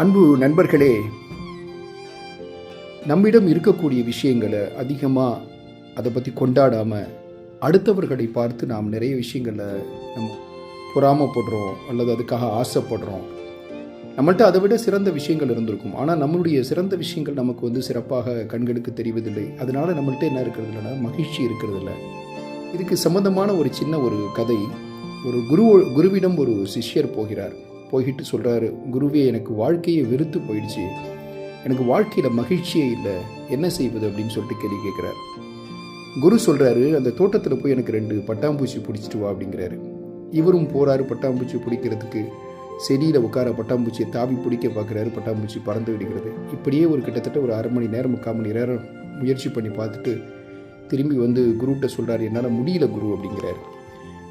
அன்பு நண்பர்களே நம்மிடம் இருக்கக்கூடிய விஷயங்களை அதிகமாக அதை பற்றி கொண்டாடாமல் அடுத்தவர்களை பார்த்து நாம் நிறைய விஷயங்களை நம்ம பொறாமப்படுறோம் அல்லது அதுக்காக ஆசைப்படுறோம். நம்மள்ட்ட அதை விட சிறந்த விஷயங்கள் இருந்திருக்கும். ஆனால் நம்மளுடைய சிறந்த விஷயங்கள் நமக்கு வந்து சிறப்பாக கண்களுக்கு தெரிவதில்லை. அதனால் நம்மள்ட்ட என்ன இருக்கிறது இல்லைன்னா மகிழ்ச்சி இருக்கிறது இல்லை இதுக்கு சம்பந்தமான ஒரு சின்ன ஒரு கதை. ஒரு குரு குருவிடம் ஒரு சிஷ்யர் போகிறார். போய்கிட்டு சொல்கிறாரு குருவே எனக்கு வாழ்க்கையை வெறுத்து போயிடுச்சு. எனக்கு வாழ்க்கையில் மகிழ்ச்சியே இல்லை. என்ன செய்வது? அப்படின்னு சொல்லிட்டு கேள்வி கேட்குறாரு. குரு சொல்கிறாரு அந்த தோட்டத்தில் போய் எனக்கு ரெண்டு பட்டாம்பூச்சி பிடிச்சிட்டு வா அப்படிங்கிறாரு. இவரும் போகிறாரு பட்டாம்பூச்சி பிடிக்கிறதுக்கு. செடியில் உட்கார பட்டாம்பூச்சியை தாவி பிடிக்க பார்க்குறாரு. பட்டாம்பூச்சி பறந்து விடுகிறது. இப்படியே ஒரு கிட்டத்தட்ட ஒரு அரை மணி நேரம் முக்கால் மணி நேரம் முயற்சி பண்ணி பார்த்துட்டு திரும்பி வந்து குருகிட்ட சொல்கிறார் என்னால் முடியல குரு அப்படிங்கிறாரு.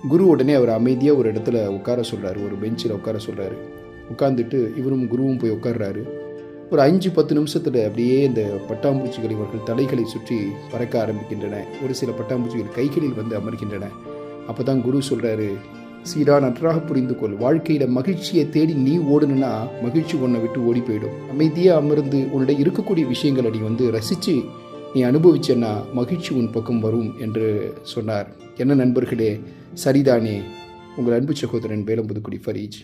குரு உடனே அவர் அமைதியாக ஒரு இடத்துல உட்கார சொல்கிறாரு ஒரு பெஞ்சில் உட்கார சொல்கிறாரு உட்காந்துட்டு இவரும் குருவும் போய் உட்கார்றாரு. ஒரு அஞ்சு பத்து நிமிஷத்தில் அப்படியே இந்த பட்டாம்பூச்சிகள் இவர்கள் தலைகளை சுற்றி பறக்க ஆரம்பிக்கின்றன. ஒரு சில பட்டாம்பூச்சிகள் கைகளில் வந்து அமர்கின்றன. அப்போ தான் குரு சொல்கிறாரு சீரா நன்றாக புரிந்து கொள் வாழ்க்கையில் மகிழ்ச்சியை தேடி நீ ஓடுனா மகிழ்ச்சி உன்னை விட்டு ஓடி போயிடும். அமைதியாக அமர்ந்து உன்னிடம் இருக்கக்கூடிய விஷயங்களை நீ வந்து ரசித்து நீ அனுபவிச்சேன்னா மகிழ்ச்சி உன் பக்கம் வரும் என்று சொன்னார். என்ன நண்பர்களே சரிதானே? உங்கள் அன்பு சகோதரன் வேலம்புதுக்குடி ஃபரீஜ்.